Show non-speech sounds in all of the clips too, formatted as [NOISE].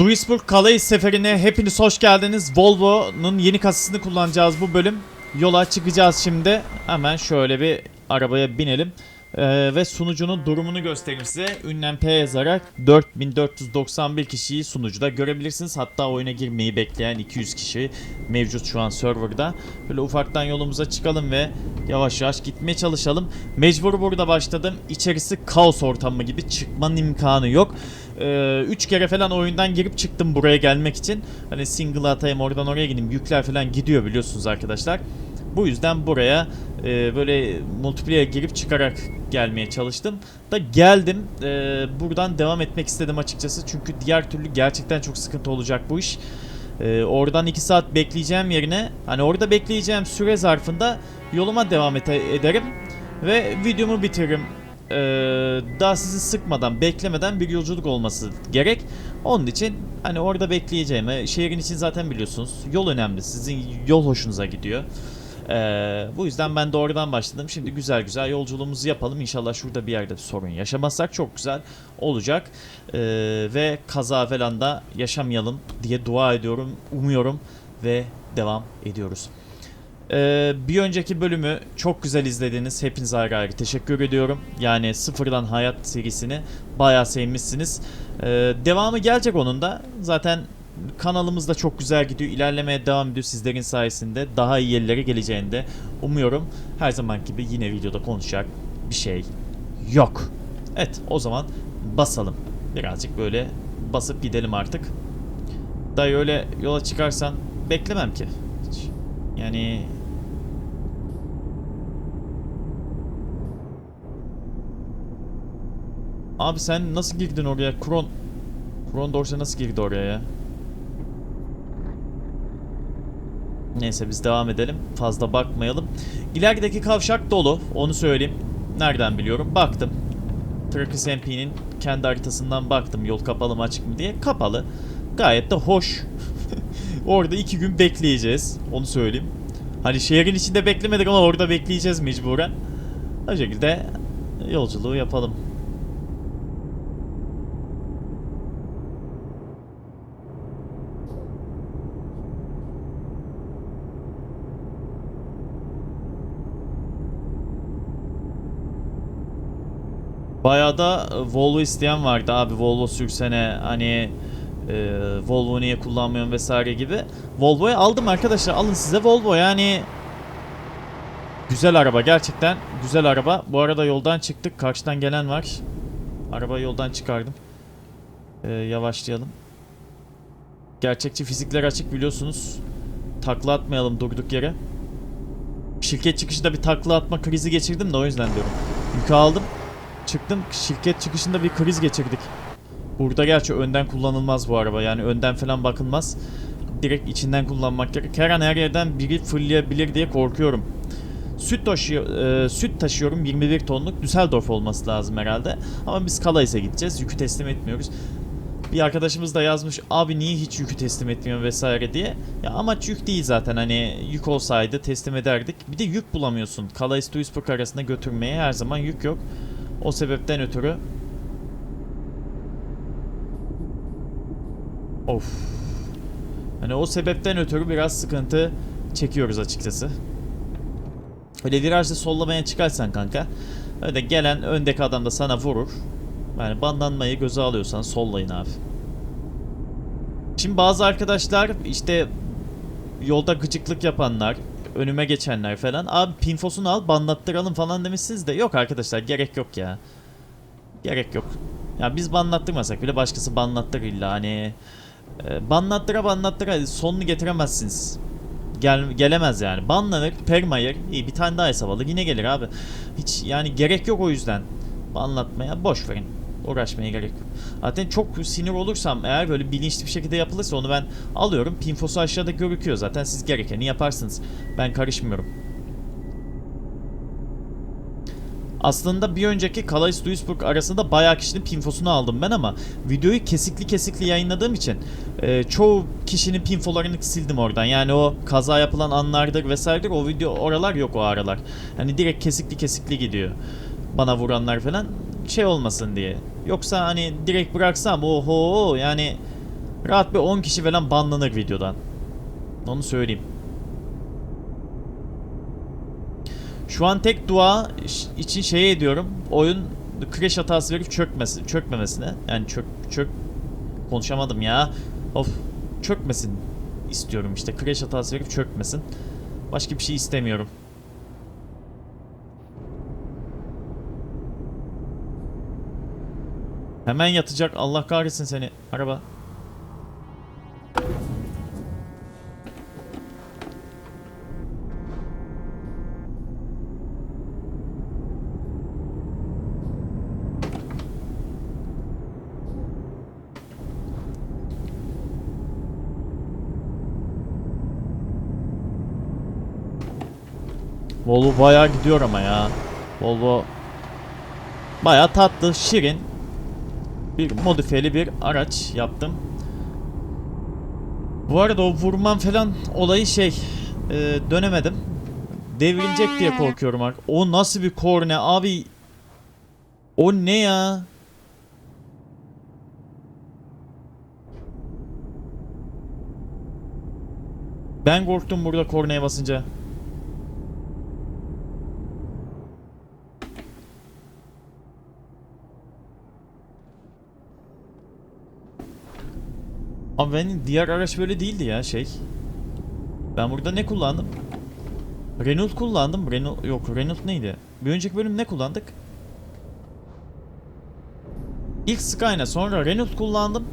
Duisburg Calais seferine hepiniz hoş geldiniz. Volvo'nun yeni kasasını kullanacağız bu bölüm. Yola çıkacağız şimdi. Hemen şöyle bir arabaya binelim. Ee, ve sunucunun durumunu göstereyim size. Ünlem P yazarak 4491 kişiyi sunucuda görebilirsiniz. Hatta oyuna girmeyi bekleyen 200 kişi mevcut şu an serverda. Böyle ufaktan yolumuza çıkalım ve yavaş yavaş gitmeye çalışalım. Mecbur burada başladım. İçerisi kaos ortamı gibi çıkmanın imkanı yok. 3 kere falan oyundan girip çıktım buraya gelmek için. Hani single atayım oradan oraya gideyim. Yükler falan gidiyor biliyorsunuz arkadaşlar. Bu yüzden buraya e, böyle multiplayer girip çıkarak gelmeye çalıştım. Da geldim. E, buradan devam etmek istedim açıkçası. Çünkü diğer türlü gerçekten çok sıkıntı olacak bu iş. E, oradan 2 saat bekleyeceğim yerine hani orada bekleyeceğim süre zarfında yoluma devam ete- ederim. Ve videomu bitiririm. Ee, daha sizi sıkmadan, beklemeden bir yolculuk olması gerek. Onun için hani orada bekleyeceğim. Şehrin için zaten biliyorsunuz yol önemli. Sizin yol hoşunuza gidiyor. Ee, bu yüzden ben de oradan başladım. Şimdi güzel güzel yolculuğumuzu yapalım. İnşallah şurada bir yerde bir sorun yaşamazsak çok güzel olacak. Ee, ve kaza falan da yaşamayalım diye dua ediyorum, umuyorum ve devam ediyoruz. Ee, bir önceki bölümü çok güzel izlediniz. Hepinize ayrı ayrı teşekkür ediyorum. Yani sıfırdan hayat serisini bayağı sevmişsiniz. Ee, devamı gelecek onun da. Zaten kanalımız da çok güzel gidiyor. İlerlemeye devam ediyor sizlerin sayesinde. Daha iyi yerlere geleceğini de umuyorum. Her zaman gibi yine videoda konuşacak bir şey yok. Evet o zaman basalım. Birazcık böyle basıp gidelim artık. Dayı öyle yola çıkarsan beklemem ki. Hiç. Yani Abi sen nasıl girdin oraya? Kron Kron Dorse nasıl girdi oraya ya? Neyse biz devam edelim. Fazla bakmayalım. İlerideki kavşak dolu. Onu söyleyeyim. Nereden biliyorum? Baktım. Trackers MP'nin kendi haritasından baktım. Yol kapalı mı açık mı diye. Kapalı. Gayet de hoş. [LAUGHS] orada iki gün bekleyeceğiz. Onu söyleyeyim. Hani şehrin içinde beklemedik ama orada bekleyeceğiz mecburen. O şekilde yolculuğu yapalım. Bayağı da e, Volvo isteyen vardı abi Volvo sürsene hani e, Volvo niye kullanmıyorum vesaire gibi. Volvo'yu aldım arkadaşlar alın size Volvo yani güzel araba gerçekten güzel araba. Bu arada yoldan çıktık karşıdan gelen var. Arabayı yoldan çıkardım. E, yavaşlayalım. Gerçekçi fizikler açık biliyorsunuz. Takla atmayalım durduk yere. Şirket çıkışında bir takla atma krizi geçirdim de o yüzden diyorum. Yükü aldım. Çıktım şirket çıkışında bir kriz geçirdik. Burada gerçi önden kullanılmaz bu araba. Yani önden falan bakılmaz. Direkt içinden kullanmak gerek. Her an her yerden biri fırlayabilir diye korkuyorum. Süt taşıyor, e, süt taşıyorum 21 tonluk Düsseldorf olması lazım herhalde. Ama biz Kalais'e gideceğiz. Yükü teslim etmiyoruz. Bir arkadaşımız da yazmış abi niye hiç yükü teslim etmiyor vesaire diye. Ya amaç yük değil zaten hani yük olsaydı teslim ederdik. Bir de yük bulamıyorsun. Calais Duisburg arasında götürmeye her zaman yük yok. O sebepten ötürü Of. Hani o sebepten ötürü biraz sıkıntı çekiyoruz açıkçası. Öyle virajda sollamaya çıkarsan kanka öyle gelen öndeki adam da sana vurur. Yani bandanmayı göze alıyorsan sollayın abi. Şimdi bazı arkadaşlar işte yolda gıcıklık yapanlar, önüme geçenler falan abi pinfosunu al banlattıralım falan demişsiniz de yok arkadaşlar gerek yok ya. Gerek yok. Ya biz banlattırmasak bile başkası banlattır illa hani e, banlattıra banlattıra sonunu getiremezsiniz. Gel, gelemez yani. Banlanır, permayır, iyi bir tane daha hesap alır yine gelir abi. Hiç yani gerek yok o yüzden. Banlatmaya boş verin. Uğraşmaya gerek yok. Zaten çok sinir olursam eğer böyle bilinçli bir şekilde yapılırsa onu ben alıyorum. Pinfosu aşağıda görüküyor zaten siz gerekeni yaparsınız. Ben karışmıyorum. Aslında bir önceki Calais Duisburg arasında bayağı kişinin pinfosunu aldım ben ama videoyu kesikli kesikli yayınladığım için e, çoğu kişinin pinfolarını sildim oradan. Yani o kaza yapılan anlardır vesairedir o video oralar yok o aralar. Hani direkt kesikli kesikli gidiyor. Bana vuranlar falan şey olmasın diye. Yoksa hani direkt bıraksam oho yani Rahat bir 10 kişi falan banlanır videodan. Onu söyleyeyim. Şu an tek dua için şey ediyorum. Oyun crash hatası verip çökmesi, çökmemesine. Yani çök çök konuşamadım ya. Of çökmesin istiyorum işte. Crash hatası verip çökmesin. Başka bir şey istemiyorum. Hemen yatacak. Allah kahretsin seni. Araba. Volvo bayağı gidiyor ama ya. Volvo bayağı tatlı, şirin bir modifiyeli bir araç yaptım. Bu arada o vurman falan olayı şey e, dönemedim. Devrilecek diye korkuyorum artık. O nasıl bir korne abi? O ne ya? Ben korktum burada kornaya basınca. Abi benim diğer araç böyle değildi ya şey. Ben burada ne kullandım? Renault kullandım. Renault yok Renault neydi? Bir önceki bölüm ne kullandık? İlk Skyline sonra Renault kullandım.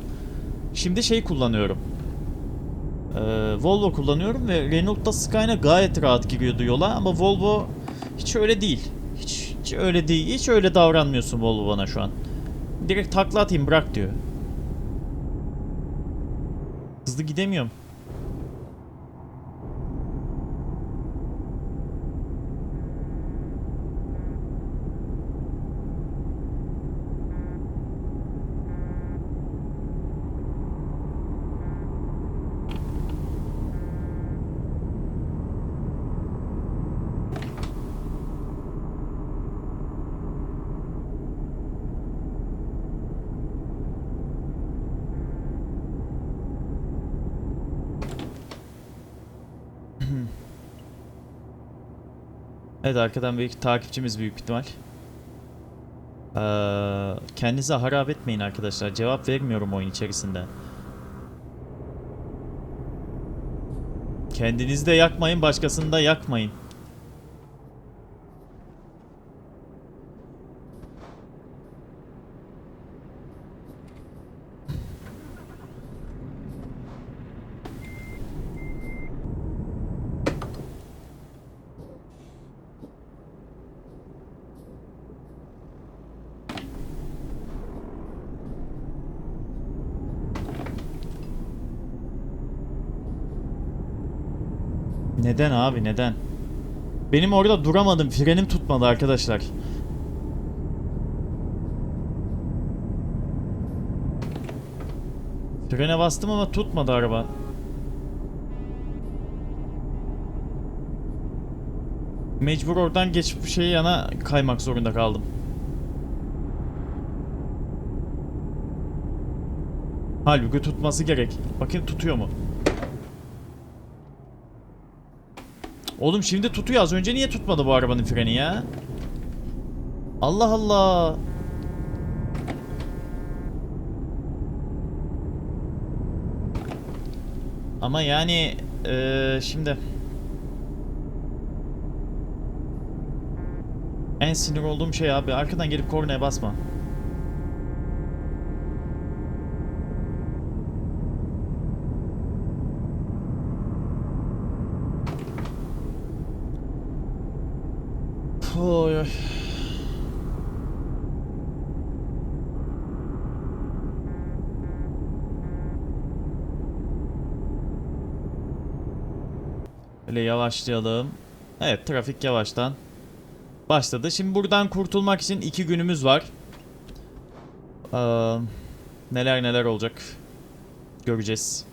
Şimdi şey kullanıyorum. Ee, Volvo kullanıyorum ve Renault'ta Skyline gayet rahat giriyordu yola ama Volvo hiç öyle değil. Hiç, hiç öyle değil. Hiç öyle davranmıyorsun Volvo bana şu an. Direkt takla atayım bırak diyor. Hızlı gidemiyorum. Evet arkadan bir takipçimiz büyük ihtimal. Ee, kendinize harap etmeyin arkadaşlar. Cevap vermiyorum oyun içerisinde. Kendinizi de yakmayın, başkasını da yakmayın. Neden abi neden? Benim orada duramadım. Frenim tutmadı arkadaşlar. Frene bastım ama tutmadı araba. Mecbur oradan geçip bir şeye yana kaymak zorunda kaldım. Halbuki tutması gerek. Bakın tutuyor mu? Oğlum şimdi tutuyor. Az önce niye tutmadı bu arabanın freni ya? Allah Allah. Ama yani eee, şimdi en sinir olduğum şey abi arkadan gelip kornaya basma. Oy oy. Böyle yavaşlayalım. Evet trafik yavaştan başladı. Şimdi buradan kurtulmak için iki günümüz var. Ee, neler neler olacak göreceğiz.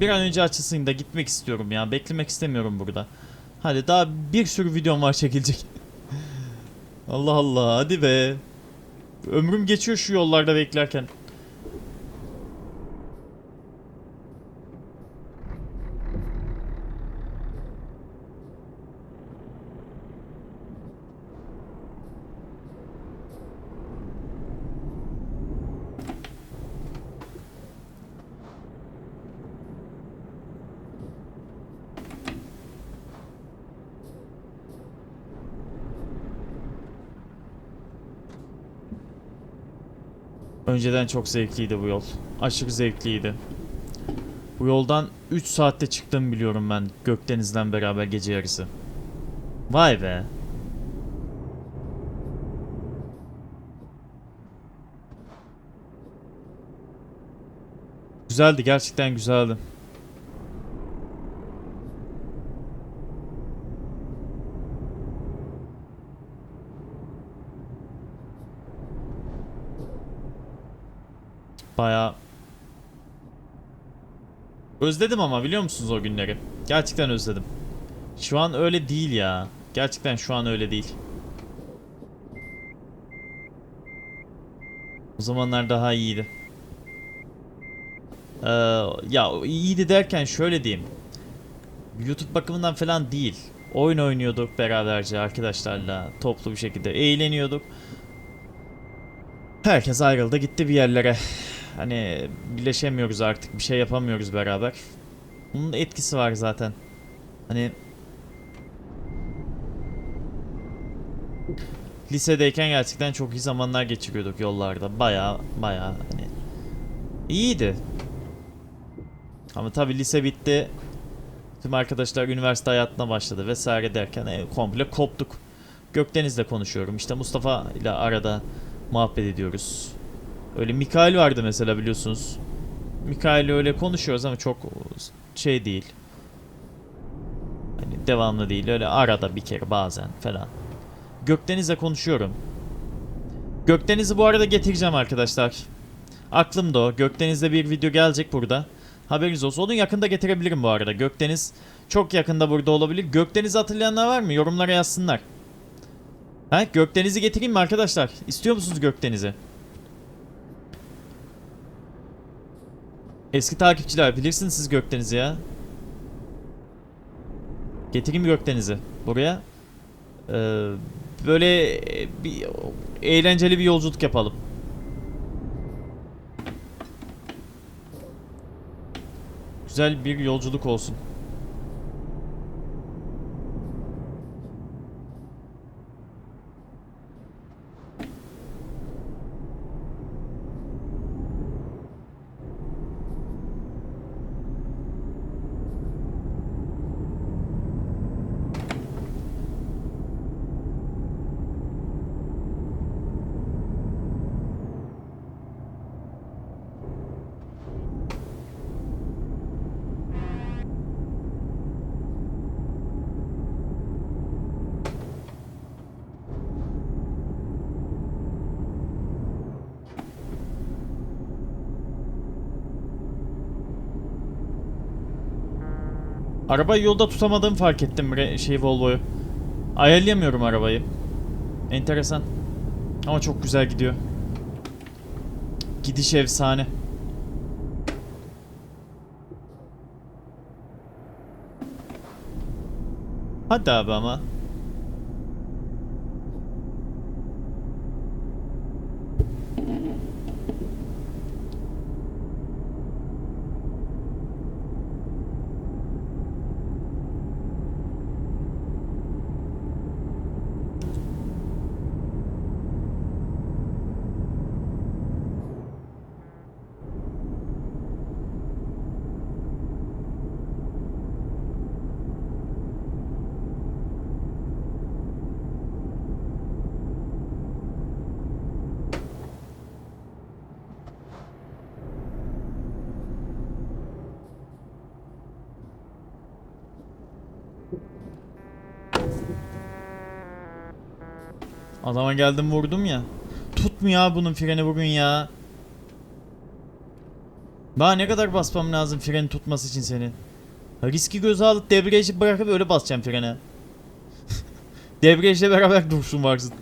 Bir an önce açılsın da gitmek istiyorum ya. Beklemek istemiyorum burada. Hadi daha bir sürü videom var çekilecek. [LAUGHS] Allah Allah hadi be. Ömrüm geçiyor şu yollarda beklerken. Önceden çok zevkliydi bu yol. Aşırı zevkliydi. Bu yoldan 3 saatte çıktım biliyorum ben Gökdeniz'den beraber gece yarısı. Vay be. Güzeldi gerçekten güzeldi. Baya Özledim ama biliyor musunuz o günleri? Gerçekten özledim. Şu an öyle değil ya. Gerçekten şu an öyle değil. O zamanlar daha iyiydi. Ee, ya iyiydi derken şöyle diyeyim. YouTube bakımından falan değil. Oyun oynuyorduk beraberce arkadaşlarla toplu bir şekilde eğleniyorduk. Herkes ayrıldı gitti bir yerlere. Hani birleşemiyoruz artık bir şey yapamıyoruz beraber. Bunun etkisi var zaten. Hani lisedeyken gerçekten çok iyi zamanlar geçiriyorduk yollarda. Baya baya hani iyiydi. Ama tabi lise bitti. Tüm arkadaşlar üniversite hayatına başladı vesaire derken e, komple koptuk. Gökdeniz'le konuşuyorum. İşte Mustafa ile arada muhabbet ediyoruz. Öyle Mikail vardı mesela biliyorsunuz. Mikail'le öyle konuşuyoruz ama çok şey değil. Hani devamlı değil. Öyle arada bir kere bazen falan. Gökdeniz'le konuşuyorum. Gökdeniz'i bu arada getireceğim arkadaşlar. Aklımda o. Gökdeniz'de bir video gelecek burada. Haberiniz olsun. Onu yakında getirebilirim bu arada. Gökdeniz çok yakında burada olabilir. Gökdeniz'i hatırlayanlar var mı? Yorumlara yazsınlar. Ha, Gökdeniz'i getireyim mi arkadaşlar? İstiyor musunuz Gökdeniz'i? Eski takipçiler bilirsiniz siz Gökdeniz'i ya. Getireyim mi Gökdeniz'i buraya? Ee, böyle e, bir eğlenceli bir yolculuk yapalım. Güzel bir yolculuk olsun. Arabayı yolda tutamadığımı fark ettim şey Volvo'yu. Ayarlayamıyorum arabayı. Enteresan. Ama çok güzel gidiyor. Gidiş efsane. Hadi abi ama. Adama geldim vurdum ya. Tutmuyor bunun freni bugün ya. Daha ne kadar basmam lazım freni tutması için senin? Ha, Riski göze alıp debriyajı bırakıp öyle basacağım frene. [LAUGHS] Debriyajla beraber dursun varsın.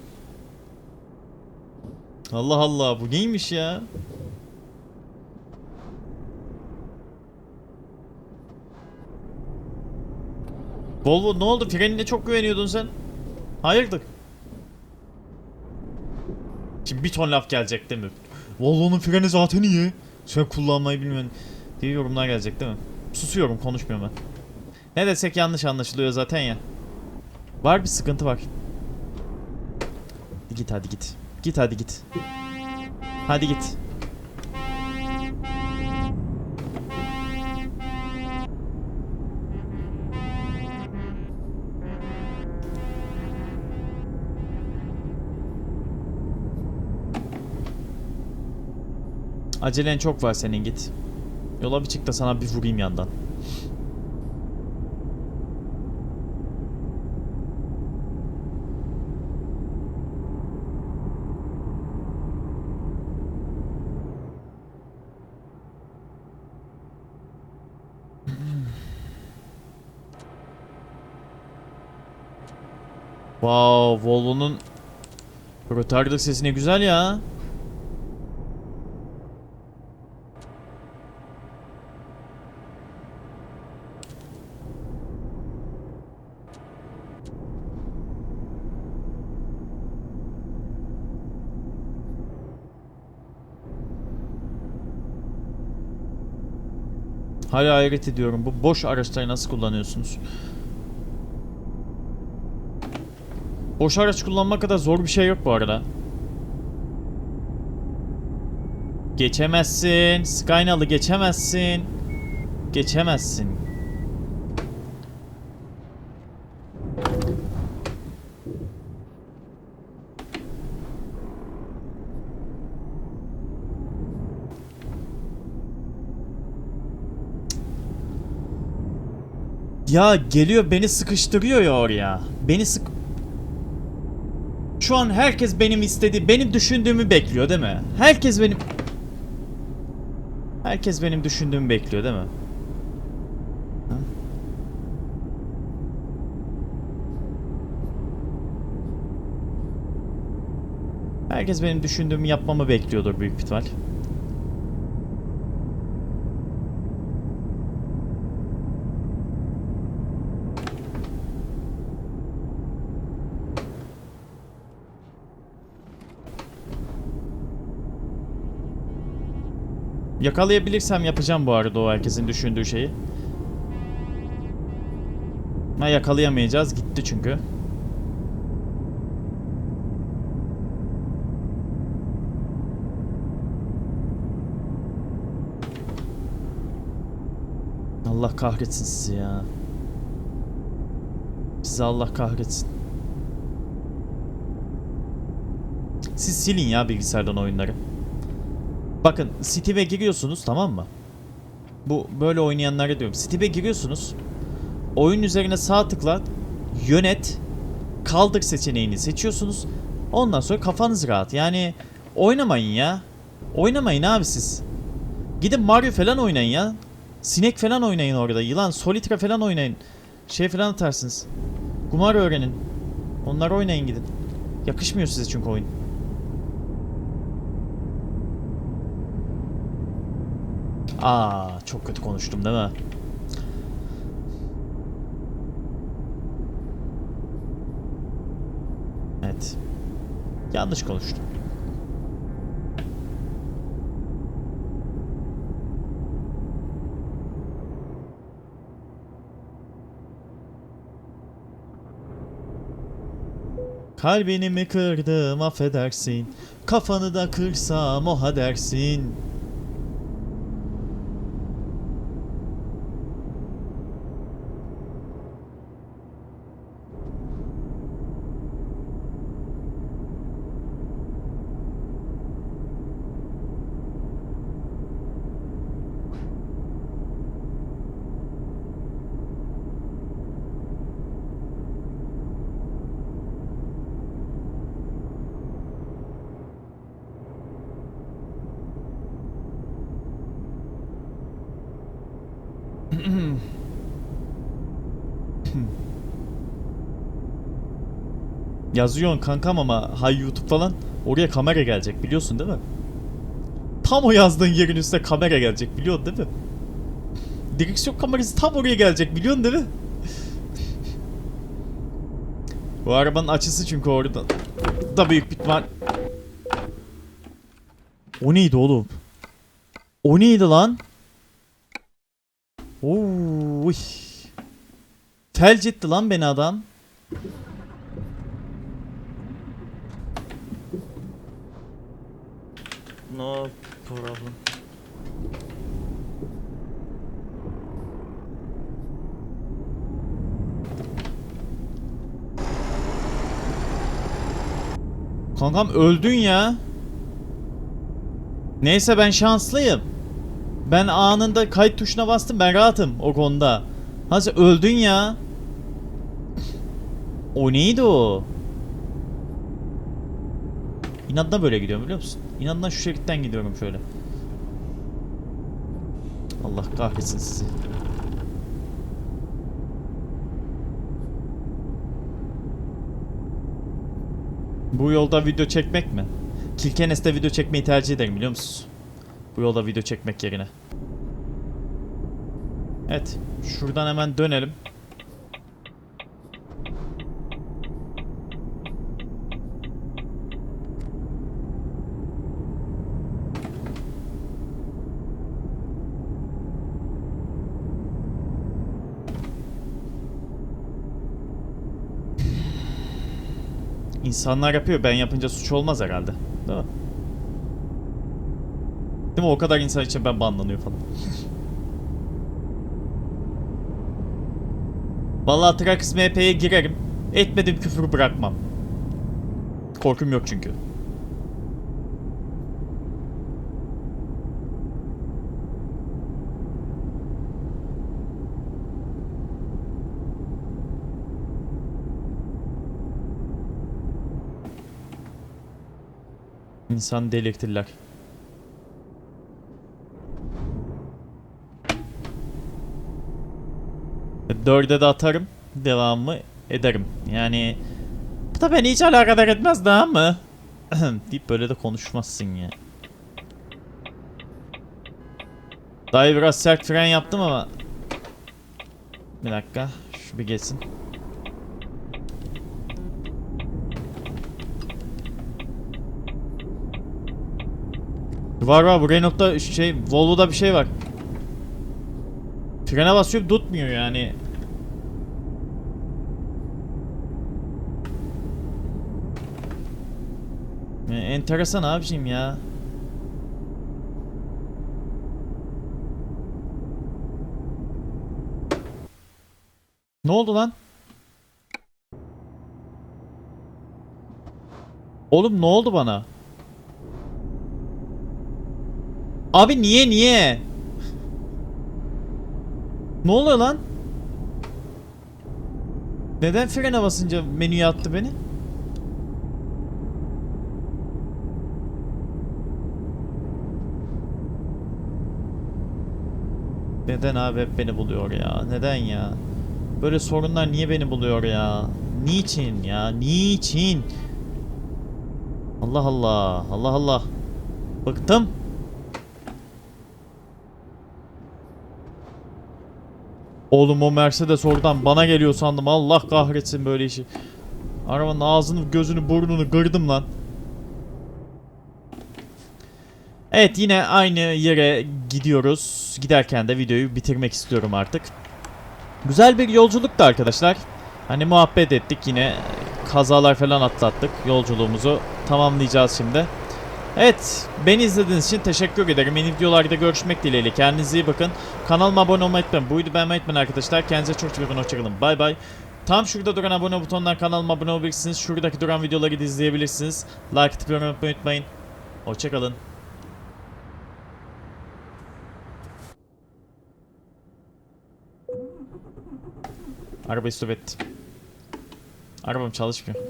Allah Allah bu neymiş ya? Volvo ne oldu? Frenine çok güveniyordun sen. Hayırdır? Şimdi bir ton laf gelecek değil mi? Volvo'nun freni zaten iyi. Sen kullanmayı bilmiyorsun diye yorumlar gelecek değil mi? Susuyorum konuşmuyorum ben. Ne desek yanlış anlaşılıyor zaten ya. Var bir sıkıntı var. Git hadi git. Git hadi git. Hadi git. Acelen çok var senin git. Yola bir çık da sana bir vurayım yandan. Wow, Volvo'nun retarder sesi ne güzel ya. Hala hayret ediyorum. Bu boş araçları nasıl kullanıyorsunuz? Boş araç kullanmak kadar zor bir şey yok bu arada. Geçemezsin. Skynalı geçemezsin. Geçemezsin. Ya geliyor beni sıkıştırıyor ya oraya. Beni sık... Şu an herkes benim istediği, benim düşündüğümü bekliyor değil mi? Herkes benim... Herkes benim düşündüğümü bekliyor değil mi? Herkes benim düşündüğümü yapmamı bekliyordur büyük ihtimal. Yakalayabilirsem yapacağım bu arada o herkesin düşündüğü şeyi. Ha yakalayamayacağız. Gitti çünkü. Allah kahretsin sizi ya. Sizi Allah kahretsin. Siz silin ya bilgisayardan oyunları. Bakın Steam'e giriyorsunuz tamam mı? Bu böyle oynayanlara diyorum. Steam'e giriyorsunuz. Oyun üzerine sağ tıkla yönet kaldır seçeneğini seçiyorsunuz. Ondan sonra kafanız rahat. Yani oynamayın ya. Oynamayın abi siz. Gidin Mario falan oynayın ya. Sinek falan oynayın orada. Yılan, Solitre falan oynayın. Şey falan atarsınız. Kumar öğrenin. Onları oynayın gidin. Yakışmıyor size çünkü oyun. Aa, çok kötü konuştum değil mi? Evet. Yanlış konuştum. Kalbini mi kırdım affedersin Kafanı da kırsam oha dersin Yazıyorsun kankam ama hay YouTube falan oraya kamera gelecek biliyorsun değil mi? Tam o yazdığın yerin üstüne kamera gelecek biliyorsun değil mi? Direksiyon kamerası tam oraya gelecek biliyorsun değil mi? Bu arabanın açısı çünkü orada da büyük bir ihtimal. O neydi oğlum? O neydi lan? Oy. Felç etti lan beni adam. No problem. Kankam öldün ya. Neyse ben şanslıyım. Ben anında kayıt tuşuna bastım. Ben rahatım o konuda. Sen öldün ya. O neydi o? İnadına böyle gidiyorum biliyor musun? İnadına şu şeritten gidiyorum şöyle. Allah kahretsin sizi. Bu yolda video çekmek mi? Kilkenes'te video çekmeyi tercih ederim biliyor musunuz? Bu yolda video çekmek yerine. Evet. Şuradan hemen dönelim. İnsanlar yapıyor. Ben yapınca suç olmaz herhalde. Değil mi? Değil mi? O kadar insan için ben banlanıyor falan. [LAUGHS] Vallahi Trax MP'ye girerim. Etmedim küfür bırakmam. Korkum yok çünkü. İnsan delirtirler. Dörde de atarım. Devamı ederim. Yani bu da beni hiç alakadar etmez daha mı? [CLEARS THROAT] deyip böyle de konuşmazsın ya. Daha biraz sert fren yaptım ama Bir dakika şu bir geçsin. Var var bu Renault'da şey Volvo'da bir şey var. Frene basıyorum tutmuyor yani. Ya, enteresan abicim ya. Ne oldu lan? Oğlum ne oldu bana? Abi niye niye? Ne oluyor lan? Neden frene basınca menüye attı beni? Neden abi hep beni buluyor ya? Neden ya? Böyle sorunlar niye beni buluyor ya? Niçin ya? Niçin? Allah Allah. Allah Allah. Bıktım. Oğlum o Mercedes oradan bana geliyor sandım. Allah kahretsin böyle işi. Arabanın ağzını, gözünü, burnunu kırdım lan. Evet yine aynı yere gidiyoruz. Giderken de videoyu bitirmek istiyorum artık. Güzel bir yolculuktu arkadaşlar. Hani muhabbet ettik yine kazalar falan atlattık. Yolculuğumuzu tamamlayacağız şimdi. Evet, beni izlediğiniz için teşekkür ederim. Yeni videolarda görüşmek dileğiyle. Kendinize iyi bakın. Kanalıma abone olmayı unutmayın. Buydu beğenmeyi unutmayın arkadaşlar. Kendinize çok çok iyi bakın. Hoşçakalın. Bay bay. Tam şurada duran abone butonundan kanalıma abone olabilirsiniz. Şuradaki duran videoları da izleyebilirsiniz. Like atıp yorum unutmayın. Hoşçakalın. Arabayı stop etti. Arabam çalışmıyor.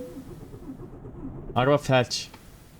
Araba felç.